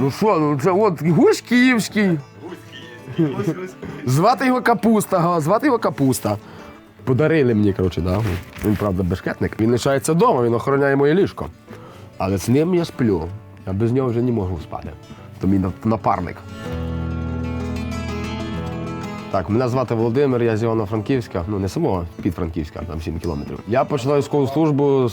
Ну що, ну це от гусь київський. Звати його капуста, га, звати його капуста. Подарили мені, коротше, да. Він, правда, бешкетник. Він лишається вдома, він охороняє моє ліжко. Але з ним я сплю. Я без нього вже не можу спати. То мій нап- напарник. Так, мене звати Володимир, я з Івано-Франківська, ну не самого, під Франківська, там 7 кілометрів. Я почала військову службу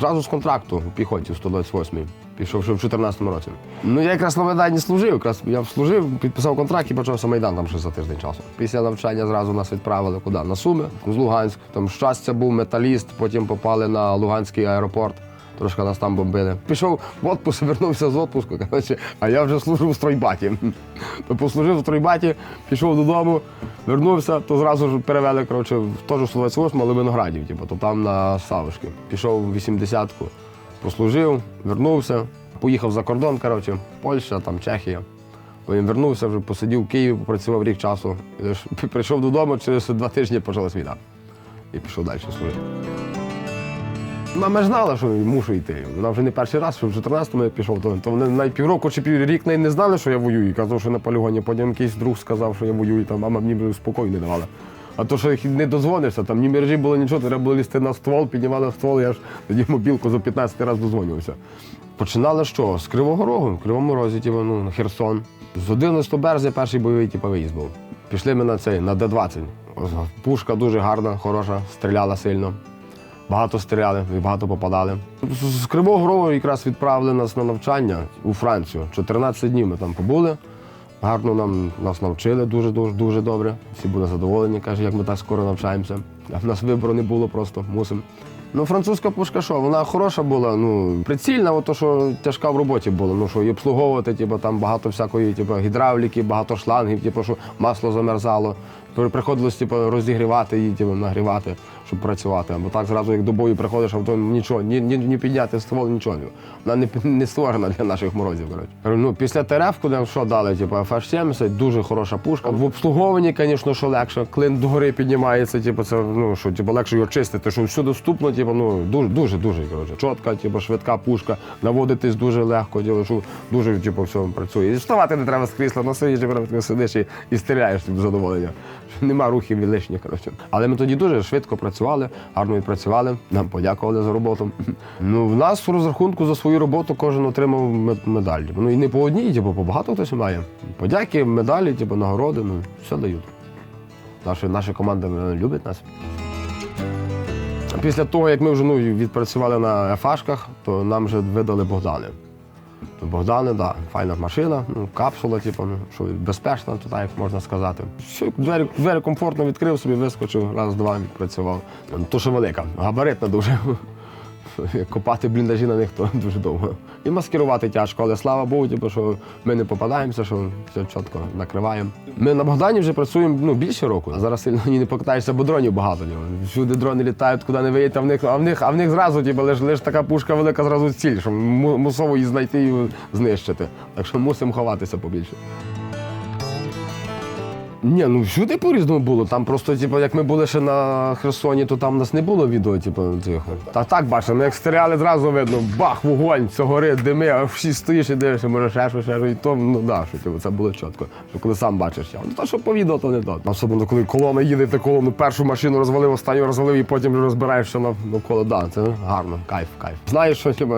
зразу з контракту у піхоті у 128-й, пішов ще в 14-му році. Ну я якраз на Майдані служив, якраз я служив, підписав контракт і почався Майдан там ще за тиждень часу. Після навчання зразу нас відправили куди? На Суми, з Луганськ. Там щастя був металіст, потім попали на Луганський аеропорт. Трошки нас там бомбили. Пішов в отпуск, вернувся з отпуску, коротше, а я вже служив в стройбаті. То послужив в стройбаті, пішов додому, вернувся, то зразу ж перевели, коротше, в теж 128, але виноградів, типу, то там на Савушки. Пішов в 80-ку, послужив, вернувся, поїхав за кордон, коротше, Польща, там Чехія. Потім вернувся, вже посидів в Києві, попрацював рік часу. Прийшов додому, через два тижні почалась війна. І пішов далі служити. Мама ж знала, що мушу йти. Вона вже не перший раз, що в 14-му я пішов, то, вони навіть півроку чи піврік не знали, що я воюю. Казав, що на полігоні. Потім якийсь друг сказав, що я воюю, та мама мені спокою не давала. А то, що не дозвонишся, там ні мережі було нічого, треба було лізти на ствол, піднімали ствол, я ж тоді мобілку за 15 разів дозвонювався. Починали що? З Кривого Рогу, в Кривому Розі, типу, ну, Херсон. З 11 березня перший бойовий типу, виїзд був. Пішли ми на цей, на Д-20. Пушка дуже гарна, хороша, стріляла сильно. Багато стріляли і багато попадали. З Кривого Рогу якраз відправили нас на навчання у Францію. 14 днів ми там побули. Гарно нам нас навчили дуже дуже дуже добре. Всі були задоволені, каже, як ми так скоро навчаємося. А в нас вибору не було, просто мусимо. Ну, французька пушка що, вона хороша була, ну, прицільна, от то, що тяжка в роботі була. Ну, що і обслуговувати, типу, там багато всякої, типу, гідравліки, багато шлангів, типу, що масло замерзало. При- Приходилось типу, розігрівати її, типу, нагрівати, щоб працювати. Бо так зразу, як до бою приходиш, а то нічого, ні, ні, ні підняти ствол, нічого. Вона не, не створена для наших морозів. Коротше. Ну, після ТРФ, куди що дали, типу, FH-70, дуже хороша пушка. В обслуговуванні, звісно, що легше. Клин догори піднімається, типу, це ну, що типу, легше його чистити, що все доступно, типу, ну, дуже, дуже, дуже коротше. Чітка, типу, швидка пушка, наводитись дуже легко, типу, що дуже типу, все працює. І вставати не треба з крісла, на сидиш, типу, сидиш і, і стріляєш типу, задоволення. Нема рухів і лишніх. Коротше. Але ми тоді дуже швидко працювали, гарно відпрацювали, нам подякували за роботу. Ну, в нас в розрахунку за свою роботу кожен отримав медаль. Ну і не по одній, типу, по багато хтось має. Подяки, медалі, типу, нагороди, ну, все дають. Наші, наша команда любить нас. Після того, як ми вже ну, відпрацювали на ФАшках, то нам вже видали Богдани. Так, да, файна машина, ну, капсула, типу, ну, що безпечна, то так можна сказати. Все, двері, двері комфортно відкрив собі, вискочив, раз-два відпрацював. Ну, То, що велика, габаритна дуже. Копати бліндажі на них то дуже довго. І маскирувати тяжко, але слава Богу, типу, що ми не попадаємося, що все чітко накриваємо. Ми на Богдані вже працюємо ну, більше року. А зараз сильно не покатаєшся, бо дронів багато. Всюди дрони літають, куди не виїдь, а в них, а в них, а в них зразу, типу, лиш, лиш така пушка велика, зразу ціль, що му- мусово її знайти і знищити. Так що мусимо ховатися побільше. Ні, ну всюди по-різному було. Там просто, типу, як ми були ще на Херсоні, то там у нас не було відео, типу, цих. Та так бачимо, ну, як стріляли, зразу видно, бах, вогонь, це горить, дими, а всі стоїш і дивишся, може ще що, ще що, і то, ну да, що типу, це було чітко. Що коли сам бачиш, я. Ну то, що по відео, то не то. Особливо, коли колона їде, ти колону першу машину розвалив, останню розвалив і потім вже розбираєшся на- навколо. Да, це гарно, кайф, кайф. Знаєш, що типу,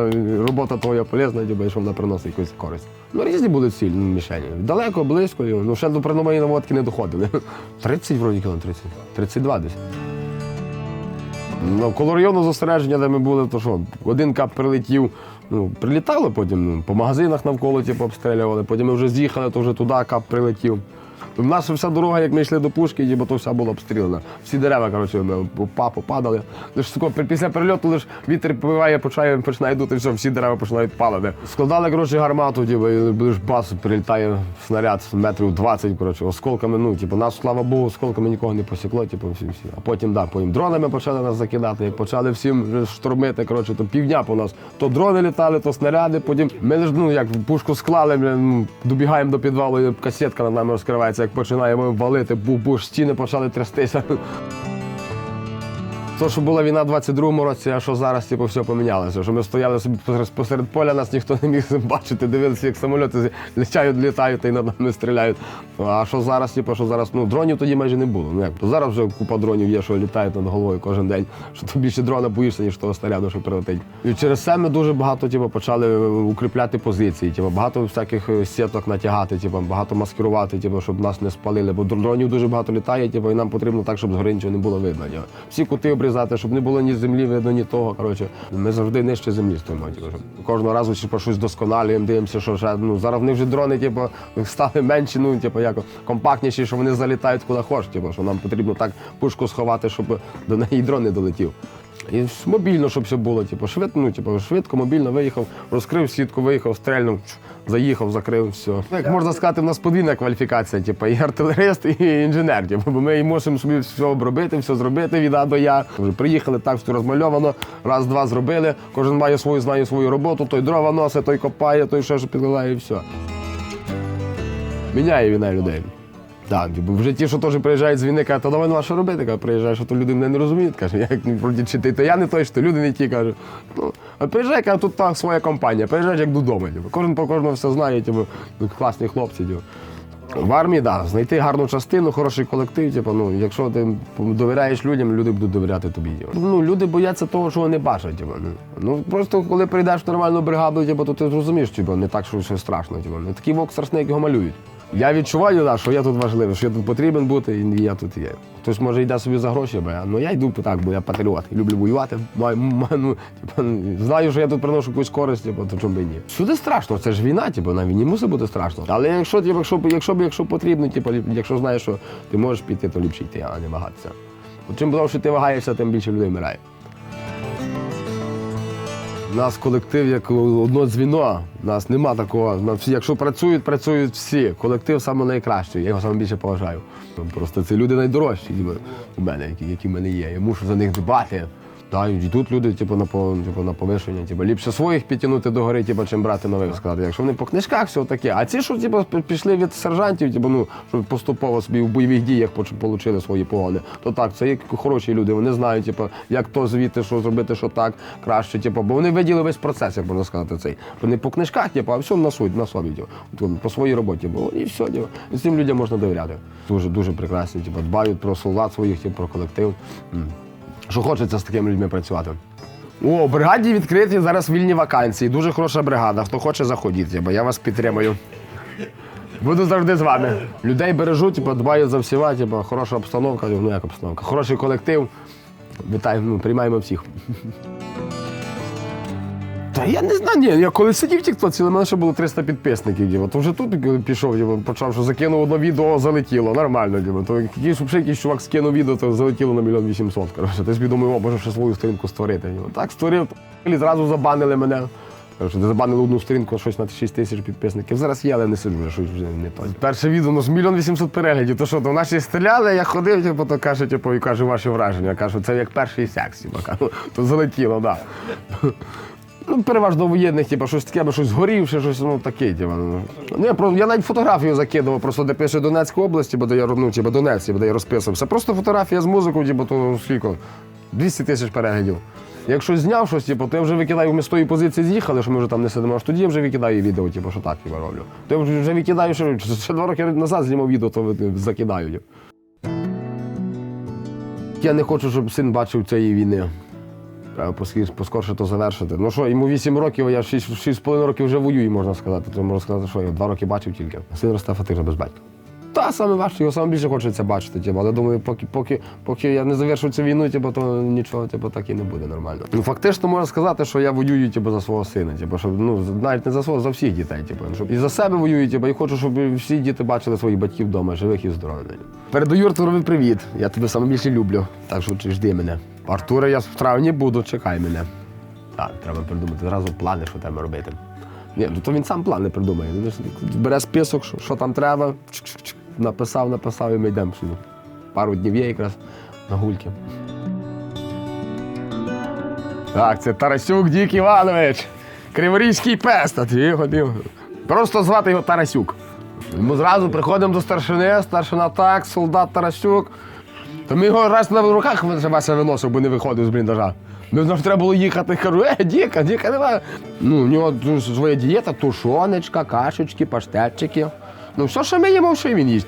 робота твоя полезна, типу, що вона приносить якусь користь. Ну, різні були цілі мішені. Далеко, близько, ну ще до прямої наводки не доходили. 30 вроді кіло, 30. 32 десь. Ну, коло району зосередження, де ми були, то що, один кап прилетів, ну, прилітали потім, ну, по магазинах навколо типу, обстрілювали, потім ми вже з'їхали, то вже туди кап прилетів. У нас вся дорога, як ми йшли до пушки, типу, то вся була обстріляна. Всі дерева, коротше, попадали. Лиш після прильоту лиш вітер повиває, починає, починає дути, все, всі дерева починають падати. Складали коротше, гармату, типу, і бас прилітає снаряд метрів 20, коротше, осколками. Ну, типу, нас, слава Богу, осколками нікого не посікло, типу, всі, всі. А потім, да, потім дронами почали нас закидати, почали всім штурмити, коротше, то півдня по нас. То дрони літали, то снаряди, потім ми лиш, ну, як пушку склали, ну, добігаємо до підвалу, і касетка над нами розкривається, як починаємо валити, бух-бух, стіни почали трястися. То, що була війна в 22-му році, а що зараз, типу, все помінялося. Що ми стояли собі посеред- поля, нас ніхто не міг бачити, дивилися, як самоліти літають, літають і над нами стріляють. А що зараз, типу, що зараз, ну, дронів тоді майже не було. Ну, як, то зараз вже купа дронів є, що літають над головою кожен день, що ти більше дрона боїшся, ніж того снаряду, що прилетить. І через це ми дуже багато типу, почали укріпляти позиції, типу, багато всяких е, сіток натягати, типу, багато маскирувати, типу, щоб нас не спалили. Бо дронів дуже багато літає, типу, і нам потрібно так, щоб згори нічого не було видно. Типу. Всі кути обрізати, щоб не було ні землі видно, ні того. Коротше, ми завжди нижче землі стоїмо. Типу, кожного разу типу, щось досконалюємо, дивимося, що ще, ну, зараз вони вже дрони, типу, стали менші, ну, типу, як компактніші, що вони залітають куди хочеш, типу, що нам потрібно так пушку сховати, щоб до неї дрон не долетів. І мобільно, щоб все було, типу, швидко, ну, типу, швидко, мобільно виїхав, розкрив сітку, виїхав, стрельнув, заїхав, закрив, все. Ну, Як можна сказати, в нас подвійна кваліфікація, типу, і артилерист, і інженер. Типу, бо ми можемо собі все обробити, все зробити від А до Я. Вже приїхали, так все розмальовано, раз-два зробили, кожен має свою, знає свою роботу, той дрова носить, той копає, той ще підливає, і все. Міняє війна людей. Так, бо вже ті, що теж приїжджають з війни, кажуть, то давай ну, а що робити? Каже, приїжджаєш, а то люди мене не розуміють. Каже, як ну, вроді, чи ти, то я не той, що люди не ті. Каже. Ну, а приїжджай, каже, тут так своя компанія, приїжджаєш як додому. Типу. Кожен по кожному все знає, типу, ну, класні хлопці. Типу. В армії, так, да, знайти гарну частину, хороший колектив. Типу, ну, якщо ти довіряєш людям, люди будуть довіряти тобі. Типу. Ну, люди бояться того, що вони бачать. Типу. Ну, ну, просто коли прийдеш в нормальну бригаду, типу, то ти зрозумієш, типу, не так, що все страшно. Типу. Такий вок страшний, як його малюють. Я відчуваю, да, що я тут важливий, що я тут потрібен бути, і я тут є. Хтось може йде собі за гроші, ну я йду так, бо я патріот. Люблю воювати. Ну, типу, знаю, що я тут приношу якусь користь, типу, то чому б і ні. Сюди страшно, це ж війна, типу, на війні мусить бути страшно. Але якщо, типу, якщо, якщо, якщо потрібно, типу, якщо знаєш, що ти можеш піти, то ліпше йти, а не вагатися. Чим довше ти вагаєшся, тим більше людей вмирає. Нас колектив як одно дзвіно. Нас нема такого. Якщо працюють, працюють всі. Колектив саме найкращий. Я його саме більше поважаю. Просто це люди найдорожчі у мене, які в мене є. Я мушу за них дбати. І йдуть люди, типу, на, по- типу, на повишення. Типу, ліпше своїх підтягнути до гори, типу, чим брати нових сказати. Якщо вони по книжках все таке. А ці, що типу, пішли від сержантів, типу, ну, що поступово собі в бойових діях отримали свої погони, то так, це є хороші люди. Вони знають, типу, як то звідти, що зробити, що так краще. Типу, бо вони виділи весь процес, як можна сказати, цей. Вони по книжках, типу, а все на суть, на собі, типу, по своїй роботі. Бо і все, типу. І цим людям можна довіряти. Дуже дуже прекрасні, типу, дбають про солдат своїх, типу, про колектив. Що хочеться з такими людьми працювати. О, в бригаді відкриті зараз вільні вакансії. Дуже хороша бригада. Хто хоче, заходіть, бо я вас підтримую. Буду завжди з вами. Людей бережу, типу, дбаю за всіма, типу, хороша обстановка, ну як обстановка, хороший колектив. Вітаємо, ну, приймаємо всіх. Та я не знаю, ні, я коли сидів в Тіктоці, у мене ще було 300 підписників. Діво. То вже тут пішов, діво, почав, що закинув одне відео, залетіло, нормально. Діво. То якийсь, взагалі якийсь чувак скинув відео, то залетіло на мільйон вісімсот. Коротше. Ти собі думаю, о, може ще свою сторінку створити. Діво. Так створив, і зразу забанили мене. Коротше, забанили одну сторінку, щось на 6 тисяч підписників. Зараз є, але не сиджу, щось вже не то. Перше відео, ну ж мільйон вісімсот переглядів. То що, то наші стріляли, я ходив, типу, то каже, типу, і кажу, ваші враження. Я кажу, це як перший секс, типу, то залетіло, так. Да. Ну, переважно воєнних, типу, щось таке, або щось згорівше, щось ну, таке. Типу. Ну, я, про- я навіть фотографію закидував, просто де пише Донецька область, бо де я, ну, типу, Донець, типу, де я розписувався. Просто фотографія з музикою, типу, то скільки? 200 тисяч переглядів. Якщо зняв щось, типу, то я вже викидаю, ми з тої позиції з'їхали, що ми вже там не сидимо, аж тоді я вже викидаю відео, типу, що так типу, роблю. То я вже, вже викидаю, що ще два роки назад знімав відео, то ви- закидаю. Типу. Я не хочу, щоб син бачив цієї війни. Треба поскорше то завершити. Ну що, йому 8 років, я 6,5 років вже воюю, можна сказати. Тому можна сказати, що я 2 роки бачив тільки. Син росте фактично без батька. Та саме важче, його саме більше хочеться бачити. Типу, але думаю, поки, поки, поки я не завершу цю війну, типу, то нічого типу, так і не буде нормально. Ну фактично можна сказати, що я воюю типу, за свого сина. Типу, щоб, ну, навіть не за свого, за всіх дітей. Типу, щоб і за себе воюю, типу, і хочу, щоб всі діти бачили своїх батьків вдома, живих і здорових. Передаю Артурові привіт. Я тебе саме більше люблю. Так що жди мене. Артуре, я в травні буду, чекай мене. Так, треба придумати зразу плани, що треба робити. Ні, ну то він сам плани придумає. Бере список, що, там треба, чик-чик-чик, написав, написав і ми йдемо сюди. Пару днів є якраз на гульки. Так, це Тарасюк Дік Іванович. Криворізький пес, та ти ходив. Просто звати його Тарасюк. Ми зразу приходимо до старшини, старшина так, солдат Тарасюк. То ми його раз на руках Вася виносив, бо не виходив з бліндажа. Ну, завжди треба було їхати. Кажу, е, діка, діка немає. Ну, у нього своя дієта, тушоночка, кашечки, паштетчики. Ну, все, що ми їмо, що він їсть.